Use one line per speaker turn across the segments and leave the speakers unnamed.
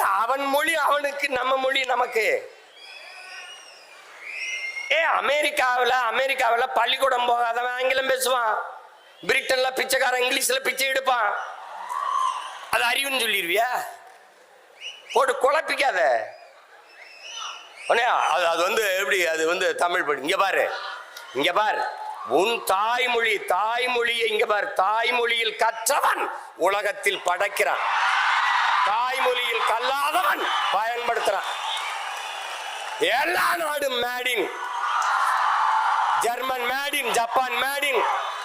அவன் மொழி அவனுக்கு நம்ம மொழி நமக்கு. ஏ அமெரிக்காவில் அமெரிக்காவில் பள்ளிக்கூடம் போகாதவன் ஆங்கிலம் பேசுவான். பிரிட்டன்ல பிச்சைக்காரன் இங்கிலீஷ்ல பிச்சை எடுப்பான். அது அறிவுன்னு சொல்லிடுவியா போட்டு குழப்பிக்காத. உடனே அது அது வந்து எப்படி அது வந்து தமிழ் படி இங்க பாரு இங்க பாரு. உன் தாய்மொழி தாய்மொழியை இங்க பாரு தாய்மொழியில் கற்றவன் உலகத்தில் படைக்கிறான். தாய்மொழியில் கல்லாதவன் பயன்படுத்துறான். எல்லா நாடும் made in German made in Japan made in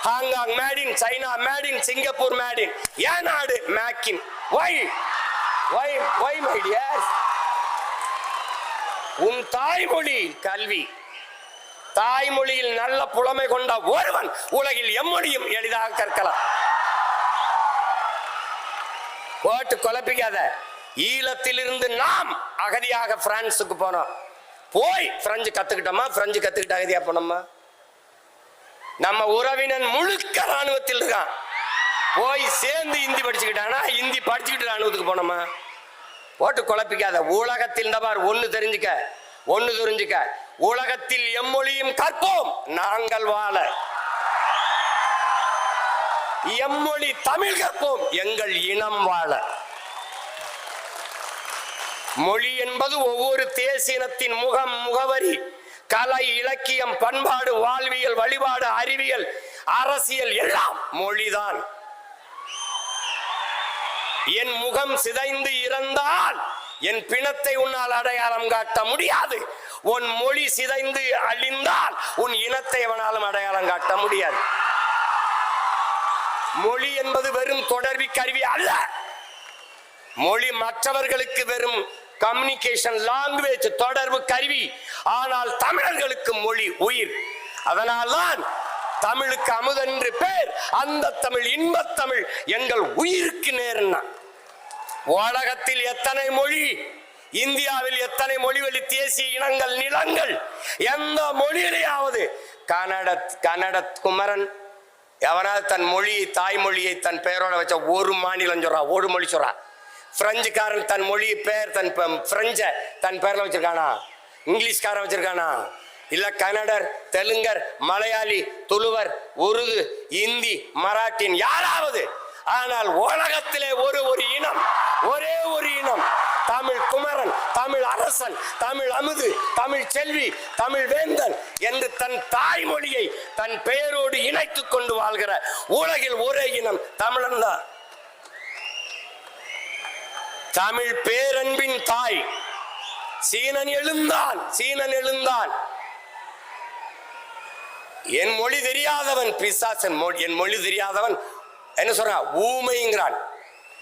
Hong Kong made in China made in Singapore made in ஏன் நாடு make in why why why my dear உன் தாய்மொழி கல்வி தாய்மொழியில் நல்ல புலமை கொண்ட ஒருவன் உலகில் எம்மொழியும் எளிதாக கற்கலாம். போட்டு குழப்பிக்காத. ஈழத்திலிருந்து நாம் அகதியாக பிரான்சுக்கு போனோம். போய் பிரெஞ்சு கத்துக்கிட்டோமா? பிரெஞ்சு கத்துக்கிட்டு அகதியா போனோமா? நம்ம உறவினன் முழுக்க ராணுவத்தில் இருக்கான். போய் சேர்ந்து இந்தி படிச்சுக்கிட்டானா? இந்தி படிச்சுக்கிட்டு ராணுவத்துக்கு போனோமா? போட்டு குழப்பிக்காத. உலகத்தில் இந்த பார் தெரிஞ்சுக்க. ஒன்று தெரிஞ்சுக்க. உலகத்தில் எம்மொழியும் கற்போம். நாங்கள் வாழ. எம்மொழி தமிழ் கற்போம். எங்கள் இனம் வாழ. மொழி என்பது ஒவ்வொரு தேசினத்தின் முகம் முகவரி. கலை இலக்கியம் பண்பாடு வாழ்வியல் வழிபாடு அறிவியல் அரசியல் எல்லாம் மொழிதான். என் முகம் சிதைந்து இறந்தால் என் பிணத்தை உன்னால் அடையாளம் காட்ட முடியாது. உன் மொழி சிதைந்து அழிந்தால் உன் இனத்தை எவனாலும் அடையாளம் காட்ட முடியாது. மொழி என்பது வெறும் தொடர்பு கருவி அல்ல. மொழி மற்றவர்களுக்கு வெறும் கம்யூனிகேஷன் லாங்குவேஜ் தொடர்பு கருவி. ஆனால் தமிழர்களுக்கு மொழி உயிர். அதனால்தான் தமிழுக்கு அமுதென்று பேர் அந்த தமிழ் இன்பத் தமிழ் எங்கள் உயிருக்கு நேர்னா. உலகத்தில் எத்தனை மொழி? இந்தியாவில் எத்தனை மொழிவழி? தேசிய இனங்கள் நிலங்கள்? எந்த மொழியிலேயாவது? கன்னட கன்னட குமரன் எவனாவது தன் மொழியை தாய்மொழியை தன் பெயரோட வச்ச ஒரு மாநிலம் சொல்றான் ஒரு மொழி சொல்கிறான் பிரெஞ்சுக்காரன் தன் மொழி பேர் தன் ப- பிரெஞ்ச தன் பேர்ல வச்சிருக்கானா? இங்கிலீஷ்காரன் வச்சிருக்கானா? இல்ல கன்னடர் தெலுங்கர் மலையாளி துளுவர் உருது இந்தி மராட்டின் யாராவது ஆனால் உலகத்திலே ஒரு ஒரு இனம் ஒரே ஒரு இனம் தமிழ் குமரன் தமிழ் அரசன் தமிழ் அமுது தமிழ் செல்வி தமிழ் வேந்தன் என்று தன் தாய்மொழியை தன் பெயரோடு இணைத்துக் கொண்டு வாழ்கிற உலகில் ஒரே இனம் தமிழன் தான். தமிழ் பேரன்பின் தாய் சீனன் எழுந்தான் சீனன் எழுந்தான். என் மொழி தெரியாதவன் பிசாசன் என் மொழி தெரியாதவன் என்ன சொல்றான் ஊமைங்கிறான்.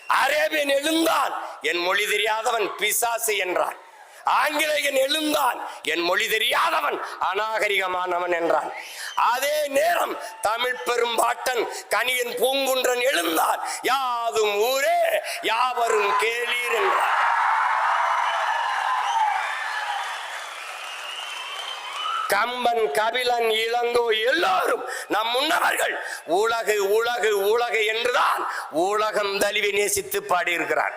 அரேபியன் எழுந்தான். என் மொழி தெரியாதவன் பிசாசு என்றான். ஆங்கிலேயன் எழுந்தான். என் மொழி தெரியாதவன் அநாகரிகமானவன் என்றான். அதே நேரம் தமிழ் பெரும்பாட்டன் கனியன் பூங்குன்றன் எழுந்தான். யாதும் ஊரே யாவரும் கேளீர் என்றான். கம்பன் கபிலன் இளங்கோ எல்லாரும் நம் முன்னவர்கள் உலகு உலகு உலகு என்றுதான் உலகம் தழுவி நேசித்து பாடியிருக்கிறார்.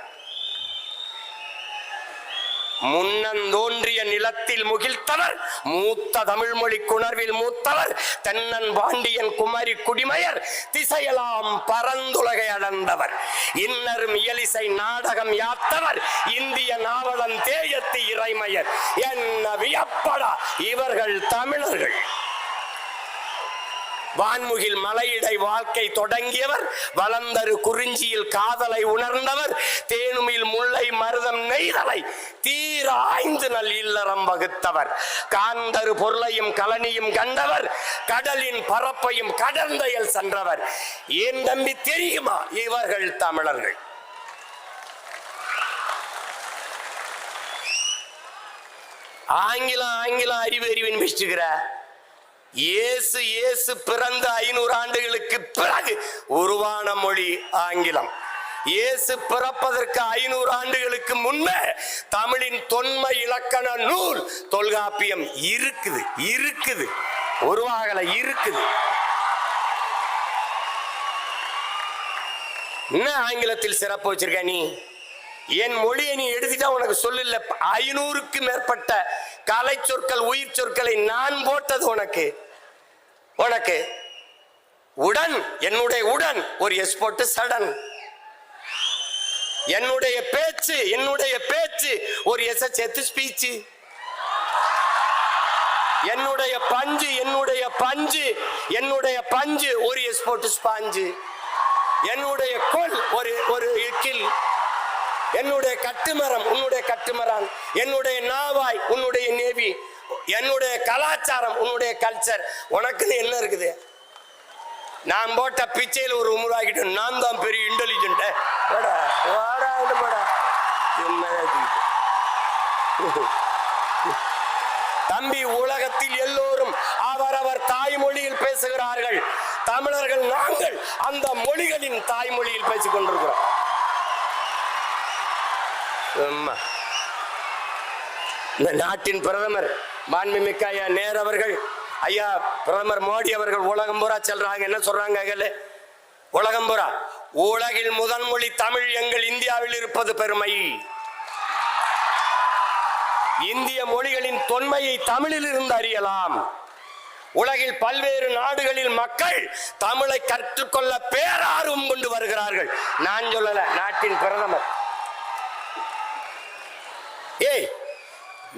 முன்னந்தோன்றி நிலத்தில் முகிழ்த்தவர் மூத்த தமிழ்மொழி குணர்வில் மூத்தவர் தென்னன் பாண்டியன் குமரி குடிமையர் திசையெல்லாம் பரந்துலகை அடர்ந்தவர். இன்னரும் இயலிசை நாடகம் யாத்தவர் இந்திய நாவலன் தேயத்து இறைமையர். என்ன வியப்படா இவர்கள் தமிழர்கள். வான்முகில் மலையிடை வாழ்க்கை தொடங்கியவர் வளர்ந்தரு குறிஞ்சியில் காதலை உணர்ந்தவர் தேனுமில் முல்லை மருதம் நெய்தலை தீர ஆய்ந்து நல் இல்லறம் வகுத்தவர். காந்தரு பொருளையும் கலனியும் கண்டவர் கடலின் பரப்பையும் கடந்தையில் சென்றவர். ஏன் தம்பி தெரியுமா? இவர்கள் தமிழர்கள். ஆங்கிலம் ஆங்கிலம் அறிவு அறிவின் பேசிட்டுக்கிற? இயேசு இயேசு பிறந்த ஐநூறு ஆண்டுகளுக்கு பிறகு உருவான மொழி ஆங்கிலம். இயேசு பிறப்பதற்கு ஐநூறு ஆண்டுகளுக்கு முன்னே தமிழின் தொன்மை இலக்கண நூல் தொல்காப்பியம் இருக்குது இருக்குது உருவாகல இருக்குது. என்ன ஆங்கிலத்தில் சிறப்பு வச்சிருக்க நீ? என் மொழியை நீ எடுத்துட்டா உனக்கு சொல்லல ஐநூறுக்கு மேற்பட்ட கலை சொற்கள் உயிர் சொற்களை நான் போட்டது உனக்கு. உனக்கு உடன் என்னுடைய உடன் ஒரு எஸ் போட்டு சடன் என்னுடைய பேச்சு என்னுடைய பேச்சு ஒரு எஸ் சேர்த்து ஸ்பீச்சு என்னுடைய பஞ்சு என்னுடைய பஞ்சு என்னுடைய பஞ்சு ஒரு எஸ் போட்டு ஸ்பாஞ்சு என்னுடைய கொல் ஒரு ஒரு இக்கில் என்னுடைய கட்டுமரம் உன்னுடைய கட்டுமரம் என்னுடைய நாவாய் உன்னுடைய நேவி. என்னுடைய கலாச்சாரம் உன்னுடைய கல்ச்சர் உனக்குன்னு என்ன இருக்குது? நான் போட்ட பிச்சையில் ஒரு உருவாக்கிட்டு நான் தான் பெரிய இன்டெலிஜென்ட் தம்பி உலகத்தில் எல்லோரும் அவரவர் தாய்மொழியில் பேசுகிறார்கள். தமிழர்கள் நாங்கள் அந்த மொழிகளின் தாய்மொழியில் பேசிக் கொண்டிருக்கிறோம். இந்த நாட்டின் பிரதமர் மாண்புமிக்க ஐயா நேர் அவர்கள் ஐயா பிரதமர் மோடி அவர்கள் உலகம் பூரா செல்றாங்க. என்ன சொல்றாங்க அகல உலகம் பூரா. உலகில் முதல் மொழி தமிழ் எங்கள் இந்தியாவில் இருப்பது பெருமை. இந்திய மொழிகளின் தொன்மையை தமிழில் இருந்து அறியலாம். உலகில் பல்வேறு நாடுகளில் மக்கள் தமிழை கற்றுக்கொள்ள பேரார்வம் கொண்டு வருகிறார்கள். நான் சொல்லல நாட்டின் பிரதமர். ஏய்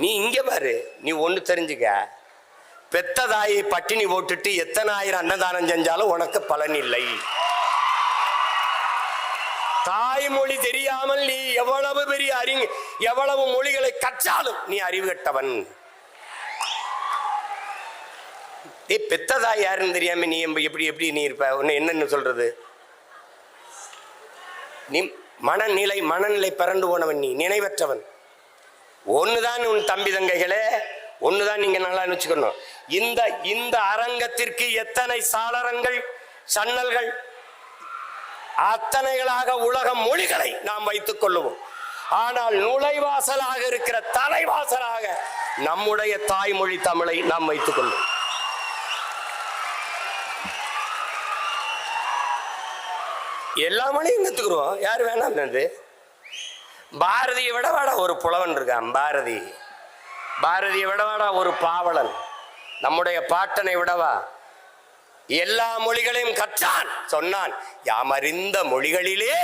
நீ இங்கே பாரு நீ ஒன்று தெரிஞ்சுக்க. பெத்த தாயை பட்டினி போட்டுட்டு எத்தனை ஆயிரம் அன்னதானம் செஞ்சாலும் உனக்கு பலன் இல்லை. தாய்மொழி தெரியாமல் நீ எவ்வளவு பெரிய அறிஞ எவ்வளவு மொழிகளை கற்றாலும் நீ அறிவு கட்டவன். ஏய் பெத்ததாய் யாருன்னு தெரியாம நீ எப்படி எப்படி நீ இருப்ப? ஒன்று என்னன்னு சொல்றது? நீ மனநிலை மனநிலை பிறண்டு போனவன் நீ நினைவற்றவன். ஒண்ணுதான் உன் தம்பி தங்கைகளே ஒண்ணுதான் நீங்க நல்லா வச்சுக்கணும். இந்த இந்த அரங்கத்திற்கு எத்தனை சாளரங்கள் சன்னல்கள் அத்தனைகளாக உலக மொழிகளை நாம் வைத்துக் கொள்ளுவோம். ஆனால் நுழைவாசலாக இருக்கிற தலைவாசலாக நம்முடைய தாய்மொழி தமிழை நாம் வைத்துக் கொள்வோம். எல்லா மொழியும் கத்துக்கிறோம் யார் வேணாம் பாரதியை விடவாடா ஒரு புலவன் இருக்கான் பாரதி. பாரதியை விடவாடா ஒரு பாவலன். நம்முடைய பாட்டனை விடவா? எல்லா மொழிகளையும் கற்றான் சொன்னான். யாம் அறிந்த மொழிகளிலே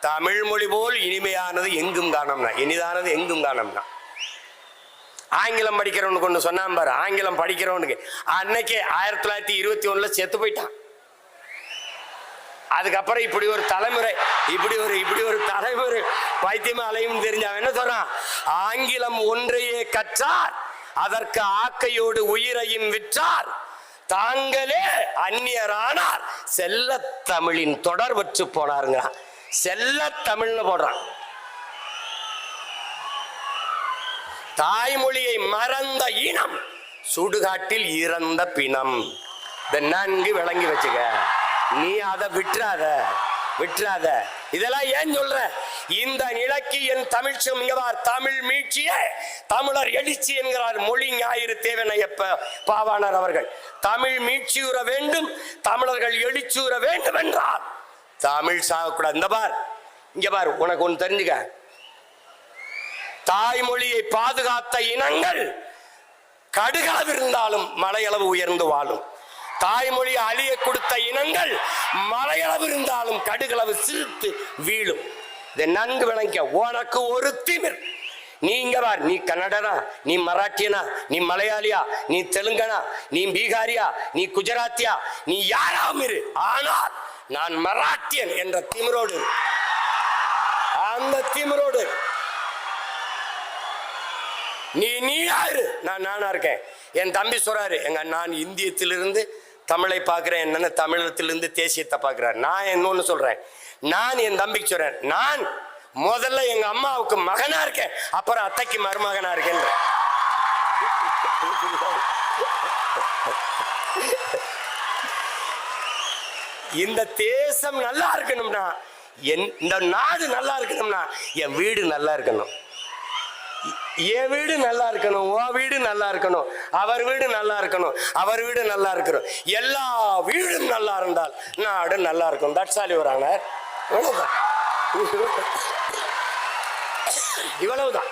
தமிழ் மொழி போல் இனிமையானது எங்கும் காணம்னா இனிதானது எங்கும் காணோம்னா. ஆங்கிலம் படிக்கிறவனுக்கு ஒன்று சொன்னான் பாரு ஆங்கிலம் படிக்கிறவனுக்கு. அன்னைக்கே ஆயிரத்தி தொள்ளாயிரத்தி இருபத்தி ஒன்றில் செத்து போயிட்டான். அதுக்கப்புறம் இப்படி ஒரு தலைமுறை இப்படி ஒரு இப்படி ஒரு தலைமுறை. பைத்தியமா அலையும் தெரிஞ்சவன் என்ன சொல்றான்? ஆங்கிலம் ஒன்றையே கற்றார் அதற்கு ஆக்கையோடு உயிரையும் விற்றார். தாங்களே அந்நியரானார். செல்ல தமிழின் தொடர் வச்சு போனாருங்க செல்ல தமிழ்னு போடுறான். தாய்மொழியை மறந்த இனம் சுடுகாட்டில் இறந்த பிணம். இதை நன்கு விளங்கி வச்சுக்க. நீ அதை விட்டுறாத விட்டுறாத. இதெல்லாம் ஏன் சொல்ற? இந்த நிலைக்கு என் தமிழ் இங்கவார் தமிழ் மீட்சியே தமிழர் எழுச்சி என்கிறார் மொழி ஞாயிறு தேவனையப்ப பாவாணர் அவர்கள். தமிழ் மீட்சியுற வேண்டும் தமிழர்கள் எழுச்சியுற வேண்டும் என்றார். தமிழ் சாகக்கூடாது. இந்த பார் இங்க பார் உனக்கு ஒன்று தெரிஞ்சுக்க. தாய்மொழியை பாதுகாத்த இனங்கள் கடுகாவிருந்தாலும் மலையளவு உயர்ந்து வாழும். தாய்மொழி அழிய கொடுத்த இனங்கள் மலையளவு இருந்தாலும் கடுகளவு சிரித்து வீழும். இதை நன்கு விளங்க உனக்கு ஒரு திமிர். நீ நீ கன்னடனா நீ மராட்டியனா நீ மலையாளியா நீ தெலுங்கனா நீ பீகாரியா நீ குஜராத்தியா நீ யாராவும் இரு. ஆனால் நான் மராட்டியன் என்ற திமிரோடு. அந்த திமிரோடு. நீ நீ யாரு நான் நானா இருக்கேன். என் தம்பி சொல்றாரு எங்க நான் இந்தியத்திலிருந்து தமிழை பார்க்குறேன் என்னன்னு தமிழத்திலிருந்து தேசியத்தை பார்க்கிறார். நான் இன்னொன்று சொல்கிறேன் நான் என் தம்பிக்கு சொல்கிறேன் நான் முதல்ல எங்கள் அம்மாவுக்கு மகனாக இருக்கேன். அப்புறம் அத்தைக்கு மருமகனாக இருக்கேன். இந்த தேசம் நல்லா இருக்கணும்னா என் இந்த நாடு நல்லா இருக்கணும்னா என் வீடு நல்லா இருக்கணும். என் வீடு நல்லா இருக்கணும் உன் வீடு நல்லா இருக்கணும் அவர் வீடு நல்லா இருக்கணும் அவர் வீடு நல்லா இருக்கணும் எல்லா வீடும் நல்லா இருந்தால் நாடு நல்லா இருக்கும். தட்ஸ் ஆல் யுவர் ஆனர் இவ்வளவுதான்.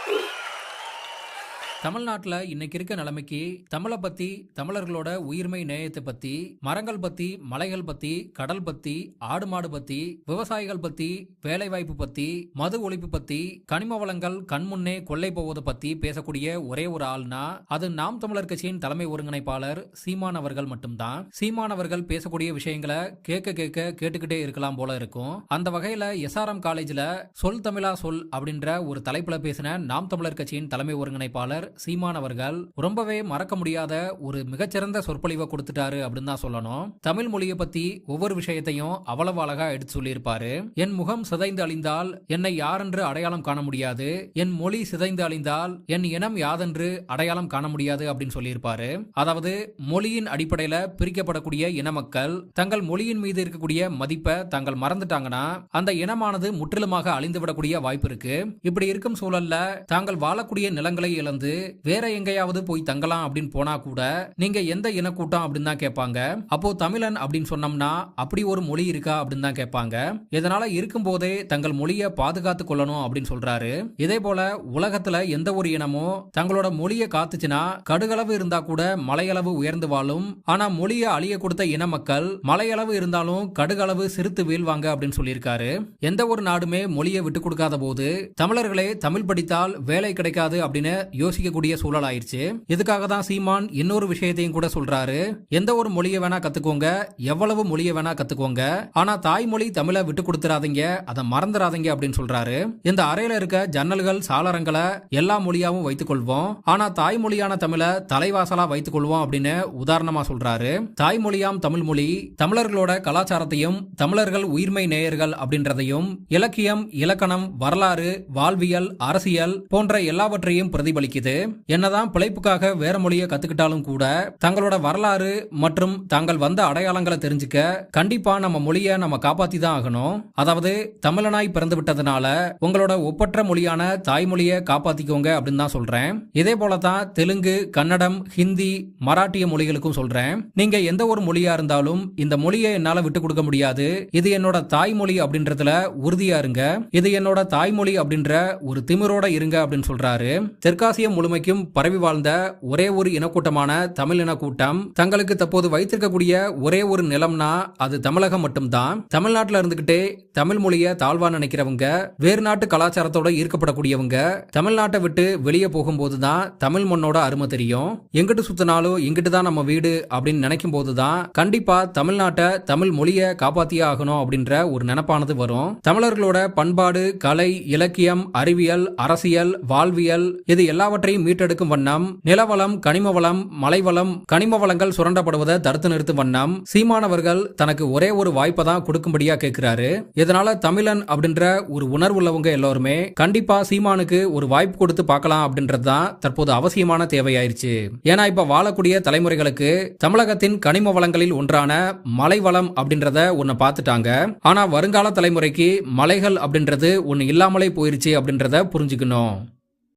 தமிழ்நாட்டில் இன்னைக்கு இருக்க நிலைமைக்கு தமிழை பத்தி தமிழர்களோட உயிர்மை நேயத்தை பத்தி மரங்கள் பத்தி மலைகள் பத்தி கடல் பத்தி ஆடு மாடு பத்தி விவசாயிகள் பத்தி வேலை வாய்ப்பு பத்தி மது ஒழிப்பு பத்தி கனிம வளங்கள் கண்முன்னே கொள்ளை போவதை பத்தி பேசக்கூடிய ஒரே ஒரு ஆள்னா அது நாம் தமிழர் கட்சியின் தலைமை ஒருங்கிணைப்பாளர் சீமான் அவர்கள் மட்டும்தான். சீமான் அவர்கள் பேசக்கூடிய விஷயங்களை கேட்க கேட்க கேட்டுக்கிட்டே இருக்கலாம் போல இருக்கும். அந்த வகையில எஸ்ஆர்எம் காலேஜ்ல சொல் தமிழா சொல் அப்படின்ற ஒரு தலைப்புல பேசின நாம் தமிழர் கட்சியின் தலைமை ஒருங்கிணைப்பாளர் சீமான் அவர்கள் ரொம்பவே மறக்க முடியாத ஒரு மிகச்சிறந்த சொற்பொழிவை கொடுத்துட்டாரு அப்படின்னு தான் சொல்லணும். தமிழ் மொழியை பத்தி ஒவ்வொரு விஷயத்தையும் அவ்வளவு அழகா எடுத்து சொல்லியிருப்பாரு. என் முகம் சிதைந்து அழிந்தால் என்னை யாரென்று அடையாளம் காண முடியாது. என் மொழி சிதைந்து அழிந்தால் என் இனம் யாதென்று அடையாளம் காண முடியாது அப்படின்னு சொல்லியிருப்பாரு. அதாவது மொழியின் அடிப்படையில பிரிக்கப்படக்கூடிய இன மக்கள் தங்கள் மொழியின் மீது இருக்கக்கூடிய மதிப்பை தாங்கள் மறந்துட்டாங்கன்னா அந்த இனமானது முற்றிலுமாக அழிந்துவிடக்கூடிய வாய்ப்பு இருக்கு. இப்படி இருக்கும் சூழல்ல தாங்கள் வாழக்கூடிய நிலங்களை இழந்து வேற எங்கேயாவது போய் தங்கலாம் அப்படின்னு போனா கூட நீங்க எந்த இனக்கூட்டம் அப்படின்னு தான் கேட்பாங்க. அப்போ தமிழன் அப்படின்னு சொன்னோம்னா அப்படி ஒரு மொழி இருக்கா அப்படின்னு தான் கேட்பாங்க. இதனால இருக்கும் போதே தங்கள் மொழியை பாதுகாத்து கொள்ளணும் அப்படின்னு சொல்றாரு. இதே போல உலகத்துல எந்த ஒரு இனமும் தங்களோட மொழியை காத்துச்சுன்னா கடுகளவு இருந்தா கூட மலையளவு உயர்ந்து வாழும். ஆனா மொழியை அழிய கொடுத்த இன மக்கள் மலையளவு இருந்தாலும் கடுகளவு சிரித்து வீழ்வாங்க அப்படின்னு சொல்லியிருக்காரு. எந்த ஒரு நாடுமே மொழியை விட்டு கொடுக்காத போது தமிழர்களே தமிழ் படித்தால் வேலை கிடைக்காது அப்படின்னு யோசிக்க யோசிக்கக்கூடிய சூழல் ஆயிடுச்சு இதுக்காக தான் சீமான் இன்னொரு விஷயத்தையும் கூட சொல்றாரு. எந்த ஒரு மொழியை வேணா கத்துக்கோங்க. எவ்வளவு மொழியை வேணா கத்துக்கோங்க. ஆனா தாய்மொழி தமிழை விட்டு கொடுத்துறாதீங்க. அதை மறந்துடாதீங்க அப்படின்னு சொல்றாரு. இந்த அறையில இருக்க ஜன்னல்கள் சாளரங்களை எல்லா மொழியாவும் வைத்துக் கொள்வோம். ஆனா தாய்மொழியான தமிழை தலைவாசலா வைத்துக் கொள்வோம் அப்படின்னு உதாரணமா சொல்றாரு. தாய்மொழியாம் தமிழ் மொழி தமிழர்களோட கலாச்சாரத்தையும் தமிழர்கள் உயிர்மை நேயர்கள் அப்படின்றதையும் இலக்கியம் இலக்கணம் வரலாறு வாழ்வியல் அரசியல் போன்ற எல்லாவற்றையும் பிரதிபலிக்குது. என்னதான் பிழைப்புக்காக வேற மொழியை கத்துக்கிட்டாலும் கூட தங்களோட வரலாறு மற்றும் தாங்கள் வந்த அடையாளங்களை தெரிஞ்சுக்க கண்டிப்பா நம்ம மொழியை நம்ம காப்பாத்தி தான் ஆகணும். அதாவது தமிழனாய் பிறந்து விட்டதுனால உங்களோட ஒப்பற்ற மொழியான தாய்மொழியை காப்பாத்திக்கோங்க அப்படின்னு தான் சொல்றேன். இதே போல தான் தெலுங்கு கன்னடம் ஹிந்தி மராட்டிய மொழிகளுக்கும் சொல்றேன். நீங்க எந்த ஒரு மொழியா இருந்தாலும் இந்த மொழியை என்னால விட்டு கொடுக்க முடியாது. இது என்னோட தாய்மொழி அப்படின்றதுல உறுதியா இருங்க. இது என்னோட தாய்மொழி அப்படின்ற ஒரு திமிரோட இருங்க அப்படின்னு சொல்றாரு. தெற்காசிய மொழி முழுமைக்கும் பரவி வாழ்ந்த ஒரே ஒரு இனக்கூட்டமான தமிழ் இனக்கூட்டம் தங்களுக்கு தற்போது வைத்திருக்கக்கூடிய ஒரே ஒரு நிலம்னா அது தமிழகம் மட்டும்தான். தமிழ்நாட்டில் இருந்துகிட்டே தமிழ் மொழியை தாழ்வா நினைக்கிறவங்க வேறு நாட்டு கலாச்சாரத்தோட ஈர்க்கப்படக்கூடியவங்க தமிழ்நாட்டை விட்டு வெளியே போகும்போது தான் தமிழ் மண்ணோட அருமை தெரியும். எங்கிட்டு சுத்தினாலும் இங்கிட்டு தான் நம்ம வீடு அப்படின்னு நினைக்கும் போது தான் கண்டிப்பா தமிழ்நாட்டை தமிழ் மொழியை காப்பாத்தியே ஆகணும் அப்படின்ற ஒரு நினப்பானது வரும். தமிழர்களோட பண்பாடு கலை இலக்கியம் அறிவியல் அரசியல் வாழ்வியல் இது எல்லாவற்றையும் மீட்டெடுக்கும் வண்ணம் நிலவளம் கனிம வளம் மலைவளம் கனிம வளங்கள் சுரண்டப்படுவதை தடுத்து நிறுத்தும் வண்ணம். சீமானவர்கள் தனக்கு ஒரே ஒரு வாய்ப்பை தான் கொடுக்கும்படியா கேட்கிறாரு. இதனால தமிழன் அப்படின்ற ஒரு உணர்வு உள்ளவங்க எல்லாருமே கண்டிப்பா சீமானுக்கு ஒரு வாய்ப்பு கொடுத்து பார்க்கலாம் அப்படின்றது தான் தற்போது அவசியமான தேவையாயிருச்சு. ஏன்னா இப்ப வாழக்கூடிய தலைமுறைகளுக்கு தமிழகத்தின் கனிம வளங்களில் ஒன்றான மலை வளம் அப்படின்றத ஒன்னு பார்த்துட்டாங்க. ஆனா வருங்கால தலைமுறைக்கு மலைகள் அப்படின்றது ஒன்னு இல்லாமலே போயிருச்சு அப்படின்றத புரிஞ்சுக்கணும்.